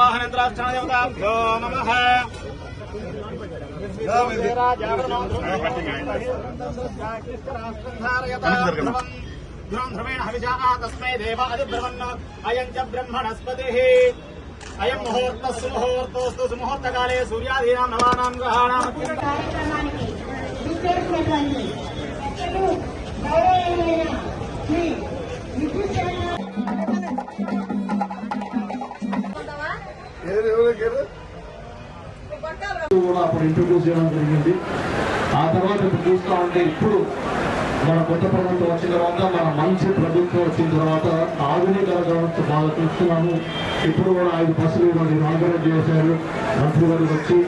వాహనేంద్రాష్టాదేవతాభ్యో నమ ధ్రువం ధ్రువేణ హవిజానా తస్మై దేవ అధిబ్రవన్న అయం చ బ్రహ్మణస్పతి అయం ముహూర్త సుముహూర్తోస్తు సుముహూర్తకాలే సూర్యాదీనాం నవానాం గ్రహాణం కార్యక్రమానికి విచ్చేసినటువంటి పెద్దలు శ్రీ విద్యుత్ కూడా అప్పుడు ఇంట్రడ్యూస్ చేయడం జరిగింది. ఆ తర్వాత ఇప్పుడు చూస్తా ఉంటే ఇప్పుడు మన కొత్త ప్రభుత్వం వచ్చిన తర్వాత మన మంచి ప్రభుత్వం వచ్చిన తర్వాత ఆధునీకరణ బాగా చూస్తున్నాము. ఇప్పుడు కూడా ఐదు బస్సులు కూడా ఇనాగరేట్ చేశారు. మంత్రి గారు వచ్చి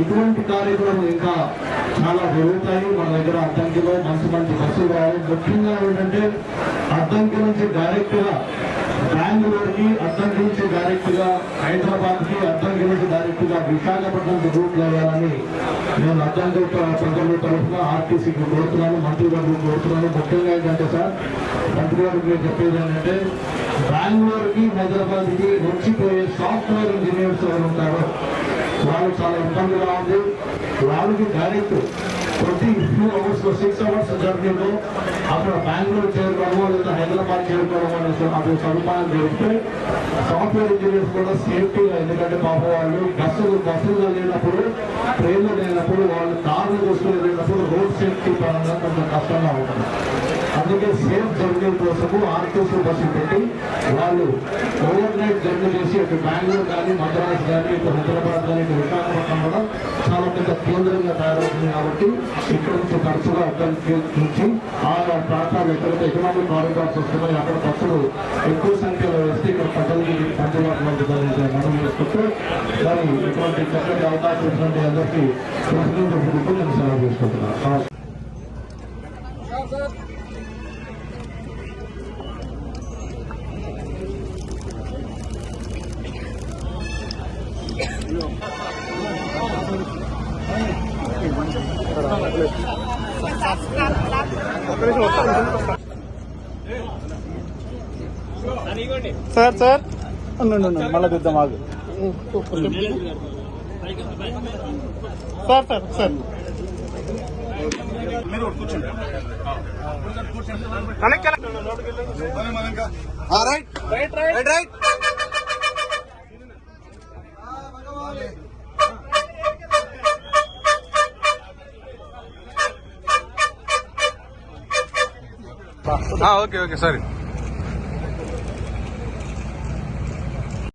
ఇటువంటి కార్యక్రమం ఇంకా చాలా జరుగుతాయి. మన దగ్గర అడ్డంకిలో మంచి మంచి బస్సులు రావాలి. ముఖ్యంగా ఏంటంటే అడ్డంకి నుంచి డైరెక్ట్గా బెంగళూరుకి అర్థం గురించి డైరెక్ట్గా హైదరాబాద్కి అద్దంకి నుంచి డైరెక్ట్గా విశాఖపట్నం రూట్ వేయాలని నేను అద్దంకి ప్రజల తరఫున ఆర్టీసీకి కోరుతున్నాను మంత్రి గారికి కోరుతున్నాను. ముఖ్యంగా ఏంటంటే సార్ మంత్రి గారికి నేను చెప్పేది ఏంటంటే బెంగళూరుకి హైదరాబాద్కి వచ్చిపోయే సాఫ్ట్వేర్ ఇంజనీర్స్ ఎవరు ఉంటారో వాళ్ళు చాలా ఇబ్బందిగా ఉంది. వాళ్ళకి డైరెక్ట్ ప్రతి ఫ్యూ అవర్స్లో సిక్స్ అవర్స్ జర్నీలో అక్కడ బెంగళూరు చేరుకోవడమో లేదా హైదరాబాద్ చేరుకోవడమో అనే స- అప్పుడు సదుపాయం దొరికితే సాఫ్ట్వేర్ ఇంజనీర్స్ కూడా సేఫ్టీగా ఎందుకంటే పాప వాళ్ళు బస్సులు బస్సులు లేనప్పుడు ట్రైన్లు లేనప్పుడు వాళ్ళు కార్లు చూసుకుని వెళ్ళినప్పుడు రోడ్ సేఫ్టీ పరంగా కొంచెం కష్టంగా ఉంటుంది. అందుకే సేఫ్ జర్నీ కోసము ఆర్టీసీ బస్సు పెట్టి వాళ్ళు ఓవర్ జర్నీ చేసి ఇటు బెంగళూరు కానీ మద్రాస్ కానీ ఇటు హైదరాబాద్ కానీ ఇటు విశాఖపట్నం కూడా చాలా పెద్ద కేంద్రంగా తయారవుతుంది కాబట్టి ఇక్కడ నుంచి తరచుగా అక్కడి నుంచి ఆ ప్రాంతాలు ఎక్కడైతే ఎకనామిక్ కారిడార్స్ వస్తున్నాయి అక్కడ బస్సులు ఎక్కువ సంఖ్యలో వస్తే ఇక్కడ ప్రజలకి అందుబాటులో ఉంటుందని మనం చేసుకుంటూ దాన్ని ఇటువంటి చక్కటి అవకాశం ఇచ్చినటువంటి అందరికీ ప్రశ్నించుకుంటూ నేను సెలవు చేసుకుంటున్నాను సార్ సార్. మళ్ళీ చూద్దాం ఆగు. Sir sir sir. Right right. Right right. ah, okay, okay, sorry.